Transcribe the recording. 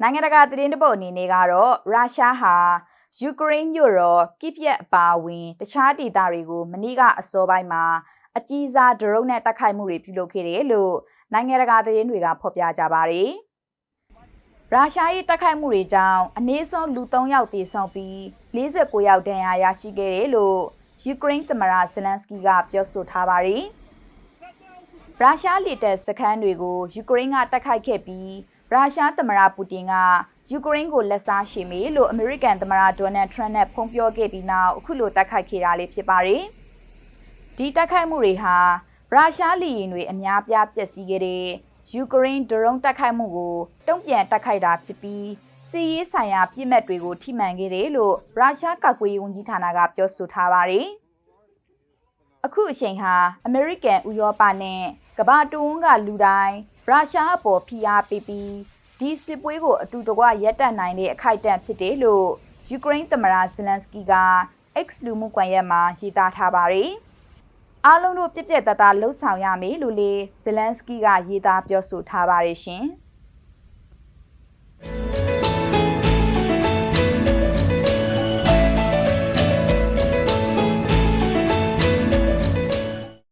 နိုင်ငံတကာသတင်းတပုတ်အနေနဲ့ကတော့ရုရှားဟာယူကရိန်းမြို့တော်ကိပြက်အပါအဝင်တခြားဒေသတွေကိုမနေ့ကအစောပိုင်းမှာအကြီးစားဒရုန်းနဲ့တိုက်ခိုက်မှုတွေပြုလုပ်ခဲ့တယ်လို့နိုင်ငံတကာသတင်းတွေကဖော်ပြကြပါတယ်။ရုရှားရဲ့တိုက်ခိုက်မှုတွေကြောင့်အနည်းဆုံးလူ3ယောက်သေဆုံးပြီး49ယောက်ဒဏ်ရာရရှိခဲ့တယ်လို့ယူကရိန်းသမ္မတဇလန်စကီကပြောဆိုထားပါတယ်။ရုရှားလေတပ်စခန်းတွေကိုယူကရိန်းကတိုက်ခိုက်ခဲ့ပြီး ရုရှားသမ္မတပူတင်ကယူကရိန်းကိုလက်စားရှိမေလို့အမေရိကန်သမ္မတဒေါ်နယ်ထရန့်နဲ့ဖုံးပြောခဲ့ပြီးနောက်အခုလိုတိုက်ခိုက်ခဲ့တာလေးဖြစ်ပါတယ်။ဒီတိုက်ခိုက်မှုတွေဟာရုရှားလေယာဉ်တွေအများပြားပျက်စီးခဲ့တဲ့ယူကရိန်းဒရုန်းတိုက်ခိုက်မှုကိုတုံ့ပြန်တိုက်ခိုက်တာဖြစ်ပြီးစီးရေးဆိုင်ရာပြစ်မှတ်တွေကိုထိမှန်ခဲ့တယ်လို့ရုရှားကာကွယ်ရေးဝန်ကြီးဌာနကပြောဆိုထားပါတယ်။အခုအချိန်ဟာအမေရိကန်ဥရောပနဲ့ကမ္ဘာတဝန်းကလူတိုင်း ရုရှားအပေါ်ဖိအားပေးပြီးဒီစစ်ပွဲကိုအတူတကွရပ်တန့်နိုင်တဲ့အခိုက်အတန့်ဖြစ်တယ်လို့ယူကရိန်းသမ္မတဇလန်စကီက X လူမှုကွန်ရက်မှာရေးသားထားပါတယ်။အားလုံးတို့ပြက်ပြက်တတလှုပ်ဆောင်ရမယ်လို့လေဇလန်စကီကရေးသားပြောဆိုထားပါတယ်ရှင်။